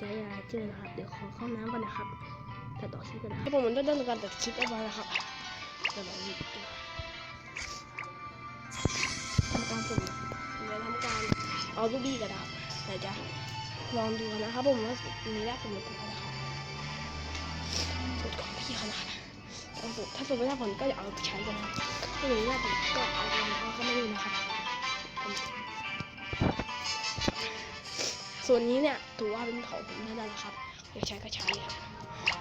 จะให้ยาเจอนะครับ เดี๋ยวขอเข้าน้ำก่อนนะครับตัดต่อคลิปกันนะครับผมได้เริ่มการตัดคลิปเรียบร้อยแล้วครับเดี๋ยวเราหยิบตัวทำการสุ่มเดี๋ยวทำการเอาลูกบี้กระดาษเดี๋ยวจะลองดูกันนะครับผมว่ามีแรกสุ่มหรือเปล่านะครับสุดของพี่ขนาดเอาสุดถ้าสุ่มไม่ได้ผลก็อย่าเอาไปใช้กันนะครับถ้าอย่างนี้ผมก็เอาไปเอาก็ไม่รู้นะครับ ส่วนนี้เนี่ยถือว่าเป็นของผมเท่านั้นแหละครับอยากใช้ก็ใช้ครับ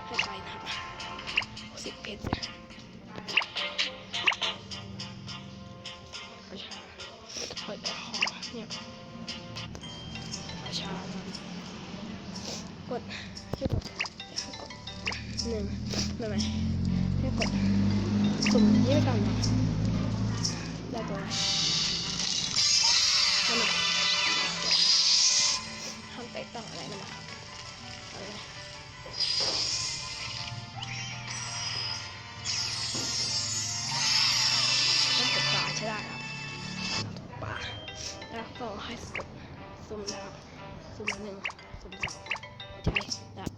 ให้ไปนะครับสิบเพชรเนี่ยประชาเปิดคอเนี่ยประชากดให้กดให้กดหนึ่งไม่ไม่ให้กดสุ่มนี้ไปก่อนนะ ตกต่างอะไรมันะครับเอเลยต้องกปลาใช่ได้ครับปลาแล้วก็ให้กดซุ่มนะครับซุ่มหนึ่งซุ่มสองใช่แล้ว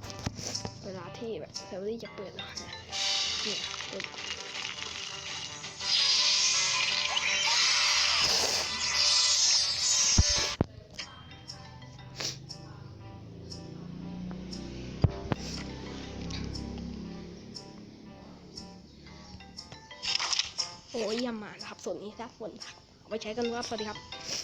เวลาที่แบบเซอร์วี่จะเปิดแล้วนะ โอ้ยยามมานะครับส่วนนี้ถ้าฝนเอาไปใช้กันว่าสวัสดีครับ